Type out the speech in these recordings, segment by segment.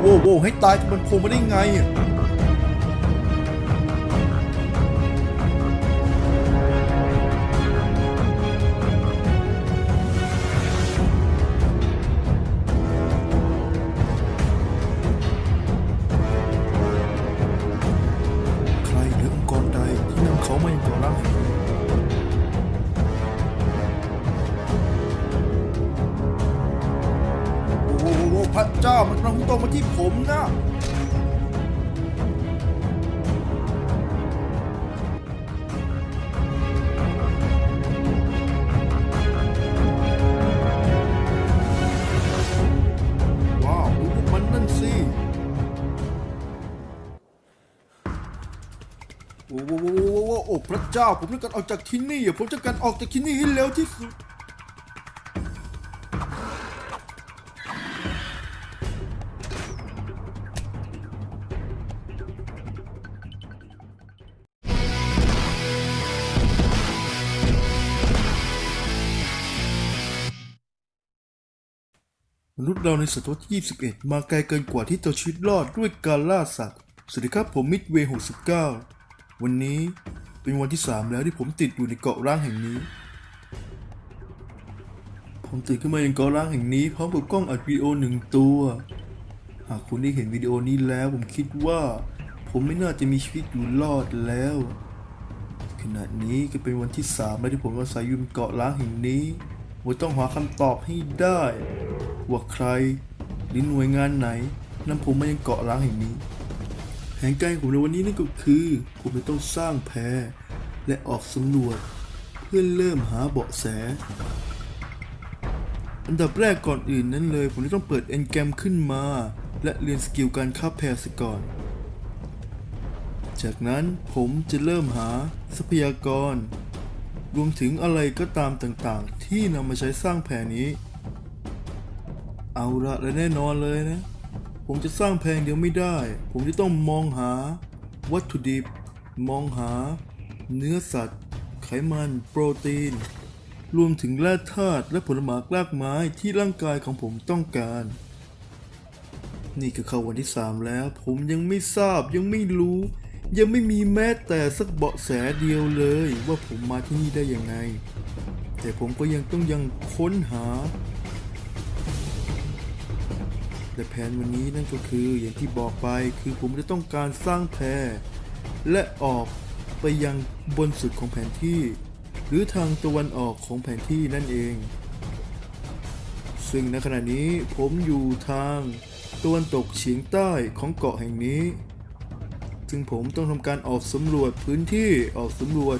โว้โว้ให้ตายมันโผล่มาได้ไง มันกำลังตรงมาที่ผมนะว้าวดูพวกมันนั่นสิโอ้โหโอ้โหโอ้โหโอ้พระเจ้า ผมต้องการออกจากที่นี่ผมต้องการออกจากที่นี่ให้เร็วที่สุด เราในศตวรรษที่ 21 มาไกลเกินกว่าที่จะชีวิตรอดด้วยการล่าสัตว์ สวัสดีครับผมมิดเวย์69 วันนี้เป็นวันที่ 3 แล้วที่ผมติดอยู่ในเกาะร้างแห่งนี้ ผมตื่นขึ้นมาในเกาะร้างแห่งนี้พร้อมกับกล้องอัดวิดีโอหนึ่งตัว หากคุณได้เห็นวิดีโอนี้แล้ว ผมคิดว่า ผมไม่น่าจะมีชีวิตอยู่รอดแล้ว ขณะนี้ก็เป็นวันที่สามแล้วที่ผมอาศัยอยู่บนเกาะล้างแห่งนี้ผมต้องหาคำตอบให้ได้ ว่าใคร หรือหน่วยงานไหนนำผมมายังเกาะล้างแห่งนี้แผนการของผมในวันนี้นั่นก็คือ ผมจะต้องสร้างแพและออกสำรวจ เพื่อเริ่มหาเบาะแส อันดับแรกก่อนอื่นนั้นเลย ผมจะต้องเปิดเอนแกรมขึ้นมา และเรียนสกิลการค้าแพซะก่อน จากนั้นผมจะเริ่มหาทรัพยากร รวมถึงอะไรก็ตามต่างๆ ที่นำมาใช้สร้างแผนนี้ เอาละและแน่นอนเลยนะ ผมจะสร้างแผนเดียวไม่ได้ ผมจะต้องมองหา วัตถุดิบ มองหา เนื้อสัตว์ ไขมัน โปรตีน รวมถึงแร่ธาตุและผลไม้รากไม้ที่ร่างกายของผมต้องการ นี่ก็เข้าวันที่ 3 แล้ว ผมยังไม่ทราบยังไม่รู้ ยังไม่มีแม้แต่สักเบาะแสเดียวเลย ว่าผมมาที่นี่ได้ยังไง แต่ผมก็ยังต้องยังค้นหา แต่แผนวันนี้นั่นก็คืออย่างที่บอกไปคือผมจะต้องการสร้างแพร และออกไปยังบนสุดของแผนที่ หรือทางตะวันออกของแผนที่นั่นเอง ซึ่งในขณะนี้ผมอยู่ทางตะวันตกเฉียงใต้ของเกาะแห่งนี้ ซึ่งผมต้องทำการออกสำรวจพื้นที่ออกสำรวจ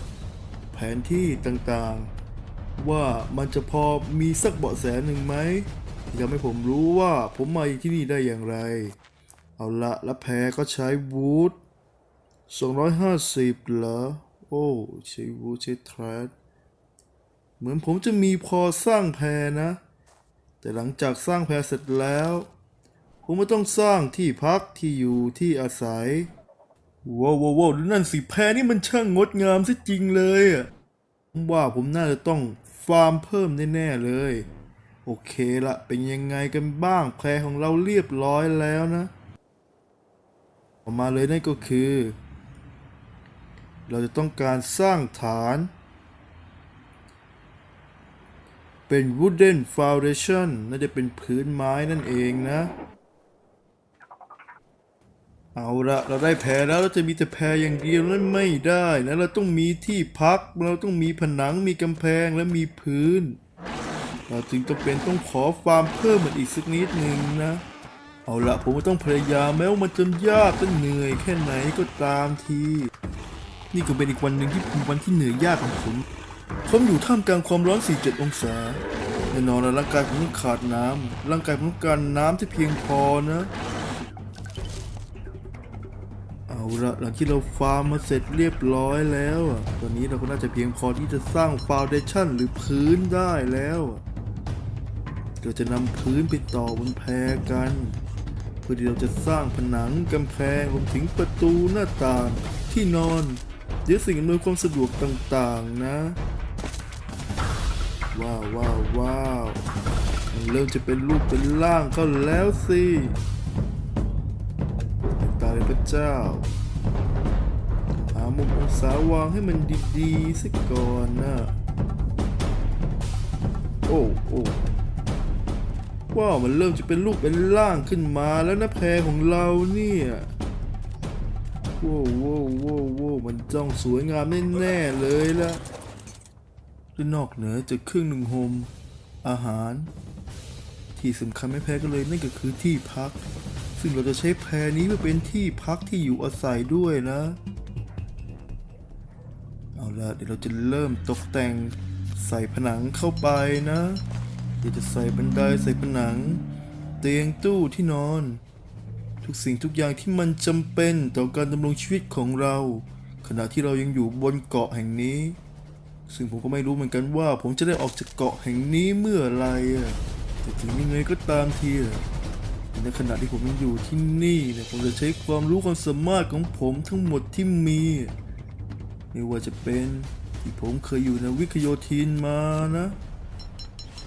แผนที่ต่างๆ ว่ามันจะพอมีสักเบาะแสหนึ่งไหม ที่ทำให้ผมรู้ว่าผมมาที่นี่ได้อย่างไร เอาละแล้แพรก็ใช้วูด250 เหรอ โอ้ใช้วูดใช้ทรัสเหมือนผมจะมีพอสร้างแพรนะ แต่หลังจากสร้างแพรเสร็จแล้ว ผมก็ต้องสร้างที่พักที่อยู่ที่อาศัยว้าวว้าวดูนั่นสิแพนี่มันช่างงดงามซะจริงเลยอะผมว่าผมน่าจะต้องฟาร์มเพิ่มแน่ ๆ เลย อเคละเป็นยังไงกันบ้างแพรของเราเรียบร้อยแล้วนะ ออกมาเลยนั่นก็คือ เราจะต้องการสร้างฐาน เป็น wooden foundation น่าจะเป็นพื้นไม้นั่นเองนะ เอาละเราได้แพรแล้วเราจะมีแต่แพรอย่างเดียวนั้นไม่ได้นะเราต้องมีที่พัก เราต้องมีผนังมีกำแพงและมีพื้น เราจึงจำเป็นต้องขอฟาร์มเพิ่มมันอีกสักนิดหนึ่งนะ เอาละผมก็ต้องพยายามแม้ว่ามันจะยากจะเหนื่อยแค่ไหนก็ตามที นี่ก็เป็นอีกวันหนึ่งที่เป็นวันที่เหนื่อยยากของผมผมอยู่ท่ามกลางความร้อน 47 องศาแน่นอนร่างกายผมต้องขาดน้ำร่างกายผมต้องการน้ำที่เพียงพอนะ เอาละหลังที่เราฟาร์มมาเสร็จเรียบร้อยแล้วอะตอนนี้เราก็น่าจะเพียงพอที่จะสร้างฟาวเดชั่นหรือพื้นได้แล้ว เราจะนำพื้นไปต่อบนแพกัน เพื่อที่เราจะสร้างผนังกำแพงรวมถึงประตูหน้าต่างที่นอนหรือสิ่งอำนวยความสะดวกต่างๆนะ ว้าวว้าวว้าวมันเริ่มจะเป็นรูปเป็นร่างเข้าแล้วสิตายพระเจ้าหามุมองศาวางให้มันดีๆสักก่อนนะโอ้โอ้ ว้ามันเริ่มจะเป็นรูปเป็นร่างขึ้นมาแล้วนะแพรของเราเนี่ยว้วว้วโว้วโว้วมันจ้องสวยงามแน่ๆเลยละและนอกเหนือจากเครื่องหนึ่งโฮมอาหาร ที่สำคัญไม่แพ้กันเลยนั่นก็คือที่พัก ซึ่งเราจะใช้แพรนี้เพื่อเป็นที่พักที่อยู่อาศัยด้วยนะ เอาละเดี๋ยวเราจะเริ่มตกแต่งใส่ผนังเข้าไปนะ เดี๋ยวจะใส่บันไดใส่ผนัง เตียงตู้ที่นอน ทุกสิ่งทุกอย่างที่มันจำเป็นต่อการดำรงชีวิตของเรา ขณะที่เรายังอยู่บนเกาะแห่งนี้ ซึ่งผมก็ไม่รู้เหมือนกันว่า ผมจะได้ออกจากเกาะแห่งนี้เมื่อไหรอะแต่ถึงยังไงก็ตามทีอะในขณะที่ผมยังอยู่ที่นี่เนี่ยผมจะใช้ความรู้ความสามารถของผมทั้งหมดที่มี ไม่ว่าจะเป็นที่ผมเคยอยู่ในวิทยโยธินมานะ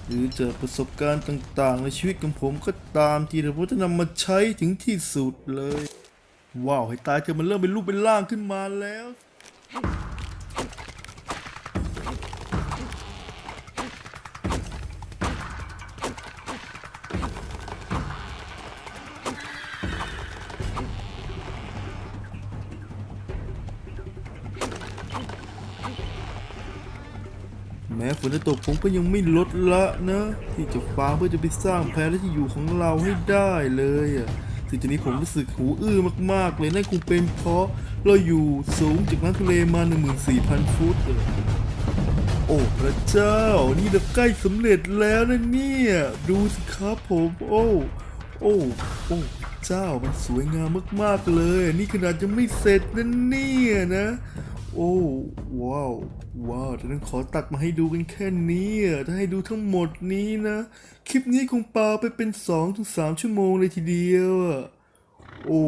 หรือเจอประสบการณ์ต่างๆ ในชีวิตของผมก็ตามที่เราจะนำมาใช้ถึงที่สุดเลย ว้าวให้ตายเธอะมันเริ่มเป็นรูปเป็นร่างขึ้นมาแล้ว ม้ฝนจะตกผมก็ยังไม่ลดละนะ ที่จะฟ้าเพื่อจะไปสร้างแพรและที่อยู่ของเราให้ได้เลยอะสิ่งนี้ผมรู้สึกหูอื้อมากๆ เลยนั่นคงเป็นเพราะเราอยู่สูงจากน้ำทะเลมา 14,000 ฟุตอะโอ้พระเจ้า นี่เราใกล้สำเร็จแล้วนะเนี่ย ดูสิครับผม โอ้โอ้โอ้เจ้ามันสวยงามมากๆเลย นี่ขนาดยังไม่เสร็จนะเนี่ยนะ โอ้ว้าวว้าวแต่นั้นขอตัดมาให้ดูกันแค่นี้อะถ้าให้ดูทั้งหมดนี้นะ คลิปนี้คงปาไปเป็น2-3ถึง3ชั่วโมงเลยทีเดียวอะโอ้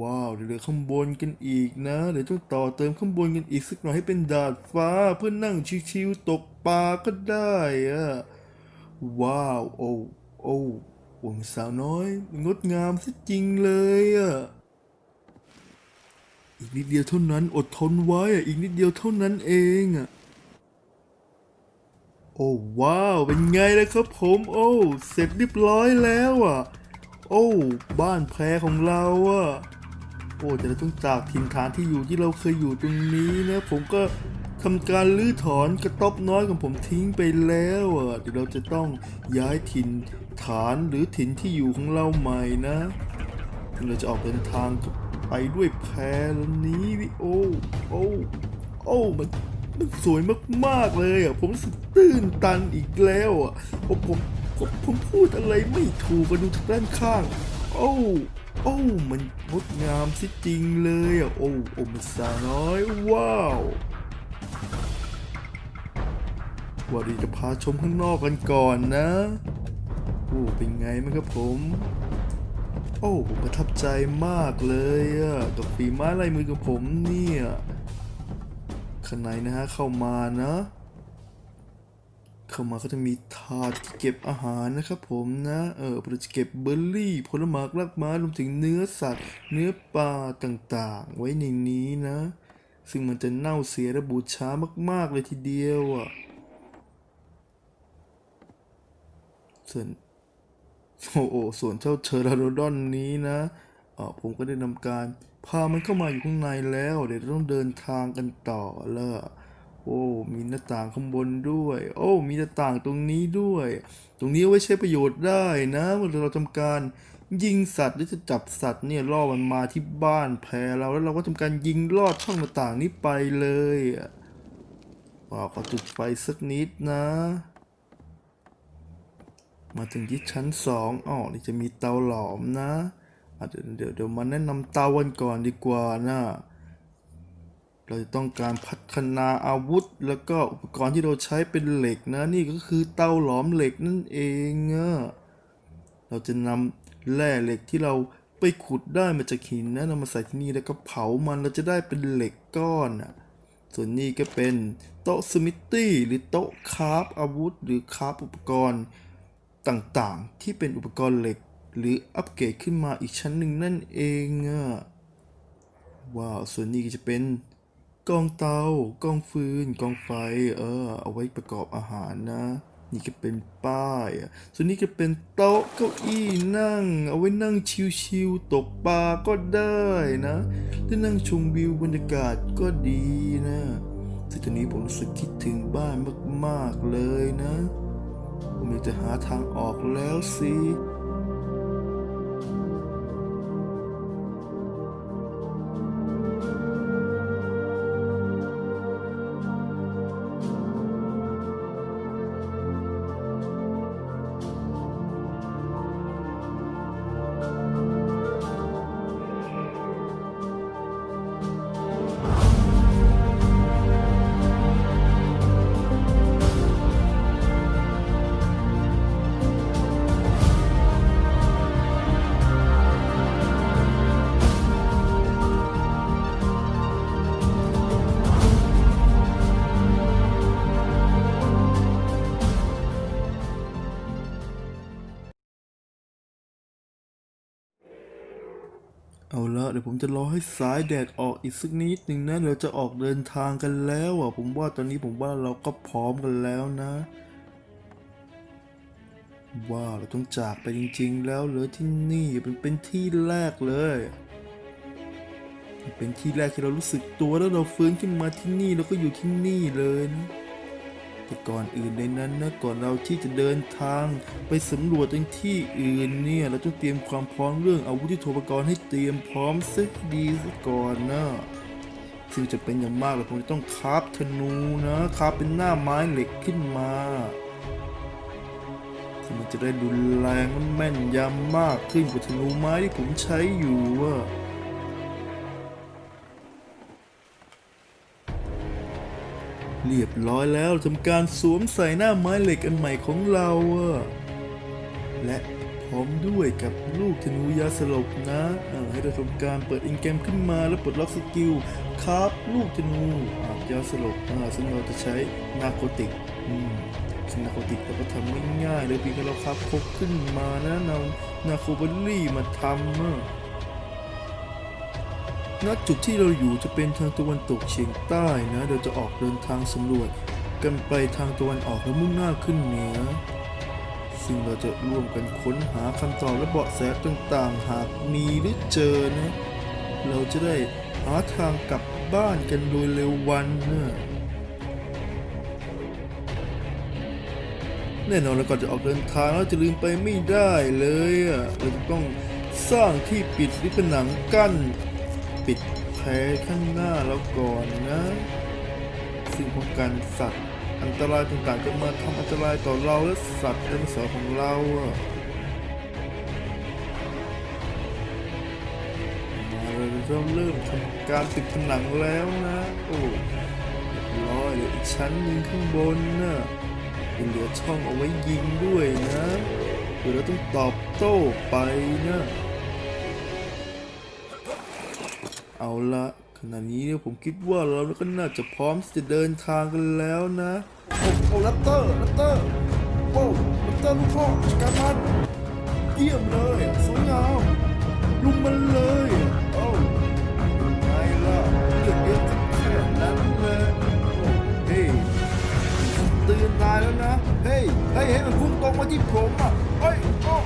ว้าวเดี๋ยวเหลือข้างบนกันอีกนะ เดี๋ยวต้องต่อเติมข้างบนกันอีกสักหน่อยให้เป็นดาดฟ้าเพื่อนั่งชิวๆตกปลาก็ได้อะว้าว โอ้โอ้วงสาวน้อย งดงามซะจริงเลยอะ อีกนิดเดียวเท่านั้น อดทนไว้อะอีกนิดเดียวเท่านั้นเองอะโอ้ว้าว เป็นไงล่ะครับผม โอ้ เสร็จเรียบร้อยแล้วอะ โอ้ บ้านแพรของเราอะ โอ้แต่เราต้องจากถิ่นฐานที่อยู่ที่เราเคยอยู่ตรงนี้นะ ผมก็ทำการลื้อถอนกระต๊อบน้อยของผมทิ้งไปแล้วอะเดี๋ยวเราจะต้องย้ายถิ่นฐานหรือถิ่นที่อยู่ของเราใหม่นะเราจะออกเดินทาง ไปด้วยแพลนี้นี่โอ้โอ้โอ้มันมันสวยมากๆเลยอะผมรู้สึกตื้นตันอีกแล้วอะผมผมผมผมพูดอะไรไม่ถูกมาดูทางด้านข้าง โอ้โอ้มันงดงามสิจริงเลยอะโอ้โอ้มันสาน้อยว้าววันนี้จะพาชมข้างนอกกันก่อนนะ โอ้เป็นไงมั้งครับผม โอ้ผมประทับใจมากเลยอะกับฝีไม้ลายมือของผมเนี่ยข้างในนะฮะเข้ามานะ เข้ามาก็จะมีถาดที่เก็บอาหารนะครับผมนะเออเราจะเก็บเบอร์รี่ ผลไม้รากไม้รวมถึงเนื้อสัตว์ เนื้อปลาต่างๆ ไว้ในนี้นะ ซึ่งมันจะเน่าเสียและบูดช้ามากๆเลยทีเดียวอะส่วน โอ้โหส่วนเจ้าเทอราโดดอนนี้นะเออผมก็ได้นำการ พามันเข้ามาอยู่ข้างในแล้ว เดี๋ยวต้องเดินทางกันต่อแล้วโอ้ มีหน้าต่างข้างบนด้วย โอ้ มีหน้าต่างตรงนี้ด้วย ตรงนี้ไว้ใช้ประโยชน์ได้นะเมื่อเราทำการยิงสัตว์หรือจะจับสัตว์เนี่ยล่อมันมาที่บ้านแพรเราแล้วเราก็ทำการยิงลอดช่องหน้าต่างนี้ไปเลยอะว้าวขอจุดไฟสักนิดนะ มาถึงที่ชั้นสองอ๋อนี่จะมีเตาหลอมนะเดี๋ยวเดี๋ยวเดี๋ยวมาแนะนำเตากันก่อนดีกว่านะ เราจะต้องการพัฒนาอาวุธ แล้วก็อุปกรณ์ที่เราใช้เป็นเหล็กนะ นี่ก็คือเตาหลอมเหล็กนั่นเองอะเราจะนำแร่เหล็กที่เราไปขุดได้มาจากหินนะนำมาใส่ที่นี่แล้วก็เผามันเราจะได้เป็นเหล็กก้อนอะส่วนนี้ก็เป็นโต๊ะสมิธตี้หรือโต๊ะคราฟอาวุธ หรือคราฟอุปกรณ์ ต่างๆ ที่เป็นอุปกรณ์เหล็ก หรืออัปเกรดขึ้นมาอีกชั้นหนึ่งนั่นเองอะว้าว ส่วนนี้ก็จะเป็นกองเตากองฟืน กองไฟ เออ เอาไว้ประกอบอาหารนะ นี่ก็เป็นป้ายอะส่วนนี้ก็เป็นโต๊ะเก้าอี้นั่ง เอาไว้นั่งชิวๆตกปลาก็ได้นะหรือนั่งชมวิวบรรยากาศก็ดีนะซึ่งตอนนี้ผมรู้สึกคิดถึงบ้านมากๆเลยนะ มอยากจะหาทางออกแล้วสิ เดี๋ยวผมจะรอให้สายแดดออกอีกสักนิดหนึ่งนะเราจะออกเดินทางกันแล้วอะ ผมว่าตอนนี้ผมว่าเราก็พร้อมกันแล้วนะว้าวเราต้องจากไปจริง ๆ แล้วเลยที่นี่เป็นเป็นที่แรกเลย เป็นที่แรกที่เรารู้สึกตัวแล้วเราฟื้นขึ้นมาที่นี่แล้วก็อยู่ที่นี่เลยนะ แต่ก่อนอื่นในนั้นนะก่อนเราที่จะเดินทาง ไปสำรวจในที่อื่นเนี่ยเราต้องเตรียมความพร้อมเรื่องอาวุธยุทโธปกรณ์ให้เตรียมพร้อมซะดีซะก่อนนะซึ่งจะเป็นอย่างมากเลยผมจะต้องคราฟธนูนะคราฟเป็นหน้าไม้เหล็กขึ้นมาซึ่งมันจะได้ดุนแรงและแม่นยำมากขึ้นกว่าธนูไม้ที่ผมใช้อยู่อะ เรียบร้อยแล้วทำการสวมใส่หน้าไม้เหล็กอันใหม่ของเราและพร้อมด้วยกับลูกธนูยาสลบนะให้เราทำการเปิดอินเกมขึ้นมาแล้วปลดล็อกสกิลครับลูกธนูยาสลบซึ่งเราจะใช้นาโคติกซึ่งนาโคติกเราก็ทำไม่ง่ายเลยเพียงแค่เราครับพกขึ้นมานะนำนาโคเบอรี่มาทำ ณจุดที่เราอยู่จะเป็นทางตะวันตกเฉียงใต้นะเราจะออกเดินทางสำรวจกันไปทางตะวันออกและมุ่งหน้าขึ้นเหนือ ซึ่งเราจะร่วมกันค้นหาคำตอบและเบาะแสต่างๆ หากมีหรือเจอนะ เราจะได้หาทางกลับบ้านกันโดยเร็ววันนะแน่นอนแล้วก่อนจะออกเดินทางเราจะลืมไปไม่ได้เลยอะเราจะต้องสร้างที่ปิดหรือผนังกั้น ปิดแผลข้างหน้าแล้วก่อนนะซึ่งป้องกันสัตว์ อันตรายต่างๆจะมาทำอันตรายต่อเราและสัตว์ในสาของเราอะมาเลยเราเริ่มทำการปิดผนังแล้วนะ โอ้ร้อยเหลยอีกชั้นหนึ่งข้างบนนะเป็นเหลือช่องเอาไว้ยิงด้วยนะเดี๋ยวเราต้องตอบโต้ไปนะ เอาละขณะนี้เนี่ยผมคิดว่าเราก็น่าจะพร้อมที่จะเดินทางกันแล้วนะโอ้โอ้ลัตเตอร์ลัตเตอร์โอ้ลัตเตอร์ลูกพ่อจัดการมันเยี่ยมเลยสวยงามลุมมันเลยโอ้ไงล่ะเลือดเยอะสักแค่นั้นเลยโอ้เฮ้ยเตือนนายแล้วนะเฮ้ยเฮ้ยให้มันพุ่งตรงมาที่ผมอะเฮ้ยโอ้